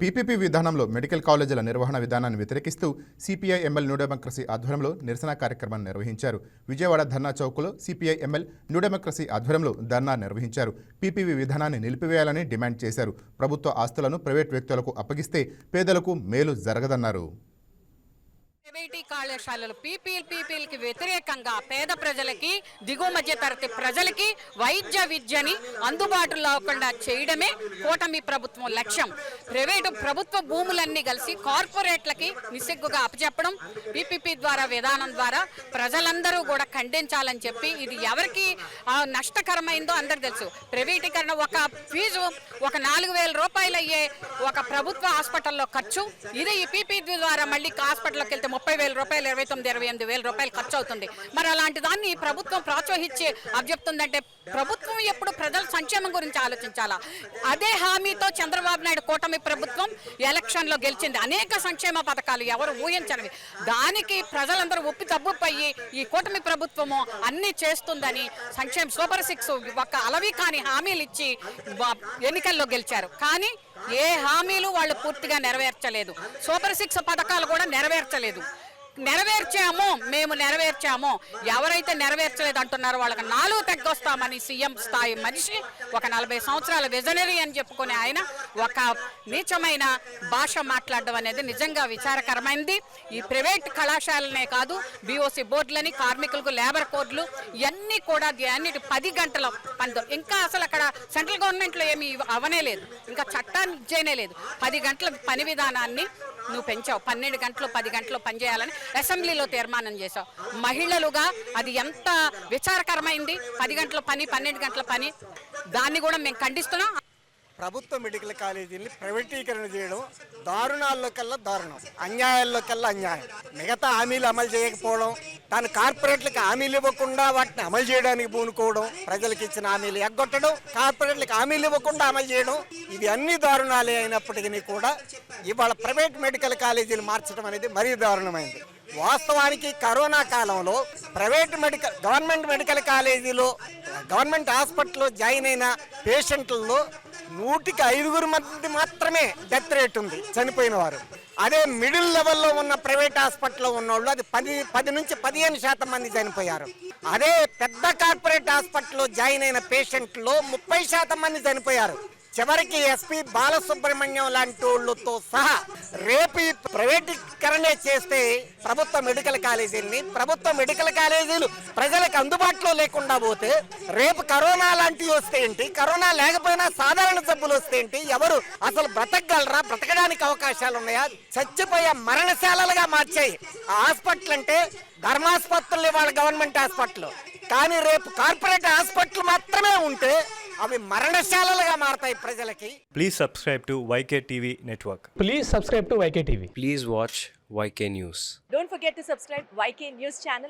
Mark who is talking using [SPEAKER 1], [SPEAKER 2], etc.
[SPEAKER 1] PPP విధానంలో medical కాలేజీల నిర్వహణ విధానాన్ని వ్యతిరేకిస్తూ సిపిఐ ఎంఎల్ న్యూడెమోక్రసీ ఆధ్వర్యంలో నిరసన కార్యక్రమాన్ని నిర్వహించారు. విజయవాడ ధర్నా చౌక్లో సిపిఐ ఎంఎల్ న్యూడెమోక్రసీ ఆధ్వర్యంలో ధర్నా నిర్వహించారు. పీపీపీ విధానాన్ని నిలిపివేయాలని డిమాండ్ చేశారు. ప్రభుత్వ ఆస్తులను ప్రైవేట్ వ్యక్తులకు అప్పగిస్తే పేదలకు మేలు జరగదన్నారు.
[SPEAKER 2] ప్రైవేటీ కళాశాలలు పీపీఎల్ పీపీఎల్కి వ్యతిరేకంగా పేద ప్రజలకి దిగువ మధ్య తరగతి ప్రజలకి వైద్య విద్యని అందుబాటులో లేకుండా చేయడమే కూటమి ప్రభుత్వం లక్ష్యం. ప్రైవేటు ప్రభుత్వ భూములన్నీ కలిసి కార్పొరేట్లకి నిస్సిగ్గుగా అప్పచెప్పడం పీపీపీ ద్వారా విధానం ద్వారా ప్రజలందరూ కూడా ఖండించాలని చెప్పి ఇది ఎవరికి నష్టకరమైందో అందరు తెలుసు. ప్రైవేటీకరణ ఒక ఫీజు ఒక నాలుగు వేల రూపాయలు అయ్యే ఒక ప్రభుత్వ హాస్పిటల్లో ఖర్చు. ఇది ఈ పీపీ ద్వారా మళ్ళీ హాస్పిటల్కి వెళ్తే ముప్పై వేల రూపాయలు ఇరవై తొమ్మిది ఇరవై ఎనిమిది వేల రూపాయలు ఖర్చు అవుతుంది మరి అలాంటి దాన్ని ప్రభుత్వం ప్రోత్సహించి అభ్యప్తుందంటే ప్రభుత్వం ఎప్పుడు ప్రజల సంక్షేమం గురించి ఆలోచించాలా? అదే హామీతో చంద్రబాబు నాయుడు కూటమి ప్రభుత్వం ఎలక్షన్లో గెలిచింది. అనేక సంక్షేమ పథకాలు ఎవరు ఊహించనివి. దానికి ప్రజలందరూ ఉప్పి తబ్బుపయ్యి ఈ కూటమి ప్రభుత్వము అన్ని చేస్తుందని సంక్షేమ సూపర్ సిక్స్ ఒక అలవి కాని హామీలు ఇచ్చి ఎన్నికల్లో గెలిచారు. కానీ ఏ హామీలు వాళ్ళు పూర్తిగా నెరవేర్చలేదు. సూపర్ సిక్స్ పథకాలు కూడా నెరవేర్చలేదు. నెరవేర్చాము మేము నెరవేర్చాము. ఎవరైతే నెరవేర్చలేదు అంటున్నారో వాళ్ళకి నాలుగు తగ్గొస్తామని సీఎం స్థాయి మనిషి ఒక నలభై సంవత్సరాల విజనరీ అని చెప్పుకునే ఆయన ఒక నీచమైన భాష మాట్లాడడం అనేది నిజంగా విచారకరమైంది. ఈ ప్రైవేట్ కళాశాలనే కాదు బీఓసీ బోర్డులని కార్మికులకు లేబర్ కోడ్లు ఇవన్నీ కూడా అన్నిటి పది గంటల పనితో ఇంకా అసలు అక్కడ సెంట్రల్ గవర్నమెంట్లో ఏమి అవనే లేదు. ఇంకా చట్టాన్ని ఇచ్చేనే లేదు. పది గంటల పని విధానాన్ని నువ్వు పెంచావు. పన్నెండు గంటలు పది గంటలు పనిచేయాలని అసెంబ్లీలో తీర్మానం చేశావు. మహిళలుగా అది ఎంత విచారకరమైంది. పది గంటల పని పన్నెండు గంటల పని దాన్ని కూడా మేము ఖండిస్తున్నాం.
[SPEAKER 3] ప్రభుత్వ మెడికల్ కాలేజీని ప్రైవేటీకరణ చేయడం దారుణాల్లో కల్లా దారుణం. అన్యాయాల్లో కల్లా అన్యాయం. మిగతా హామీలు అమలు చేయకపోవడం తాను కార్పొరేట్లకు హామీలు ఇవ్వకుండా వాటిని అమలు చేయడానికి పూనుకోవడం ప్రజలకు ఇచ్చిన హామీలు ఎగ్గొట్టడం కార్పొరేట్లకు హామీలు ఇవ్వకుండా అమలు చేయడం ఇది అన్ని దారుణాలే అయినప్పటికీ కూడా ఇవాళ ప్రైవేట్ మెడికల్ కాలేజీలు మార్చడం అనేది మరీ దారుణమైంది. వాస్తవానికి కరోనా కాలంలో ప్రైవేట్ మెడికల్ గవర్నమెంట్ మెడికల్ కాలేజీలో గవర్నమెంట్ హాస్పిటల్లో జాయిన్ అయిన పేషెంట్లలో నూటికి ఐదుగురు మంది మాత్రమే డెత్ రేట్ ఉంది చనిపోయిన వారు. అదే మిడిల్ లెవెల్లో ఉన్న ప్రైవేట్ హాస్పిటల్లో ఉన్నోళ్ళు అది పది పది నుంచి పదిహేను శాతం మంది చనిపోయారు. అదే పెద్ద కార్పొరేట్ హాస్పిటల్లో జాయిన్ అయిన పేషెంట్లో ముప్పై శాతం మంది చనిపోయారు. చివరికి ఎస్పీ బాలసుబ్రహ్మణ్యం లాంటి వాళ్ళతో సహా రేపు ఈ ప్రైవేటీకరణే చేస్తే ప్రభుత్వ మెడికల్ కాలేజీల్ని ప్రభుత్వ మెడికల్ కాలేజీలు ప్రజలకు అందుబాటులో లేకుండా పోతే రేపు కరోనా లాంటివి వస్తే ఏంటి? కరోనా లేకపోయినా సాధారణ జబ్బులు వస్తే ఏంటి? ఎవరు అసలు బ్రతకగలరా? బ్రతకడానికి అవకాశాలు ఉన్నాయా చచ్చిపోయే మరణశాలలుగా మార్చాయి. హాస్పిటల్ అంటే ధర్మాసుపత్రులు వాళ్ళ గవర్నమెంట్ హాస్పిటల్. కానీ రేపు కార్పొరేట్ హాస్పిటల్ మాత్రమే ఉంటే అవి మరణశాలలుగా మారతాయి ప్రజలకి.
[SPEAKER 4] Please subscribe to YK TV network
[SPEAKER 5] please subscribe to YK TV
[SPEAKER 6] please watch YK news
[SPEAKER 7] don't forget to subscribe YK news channel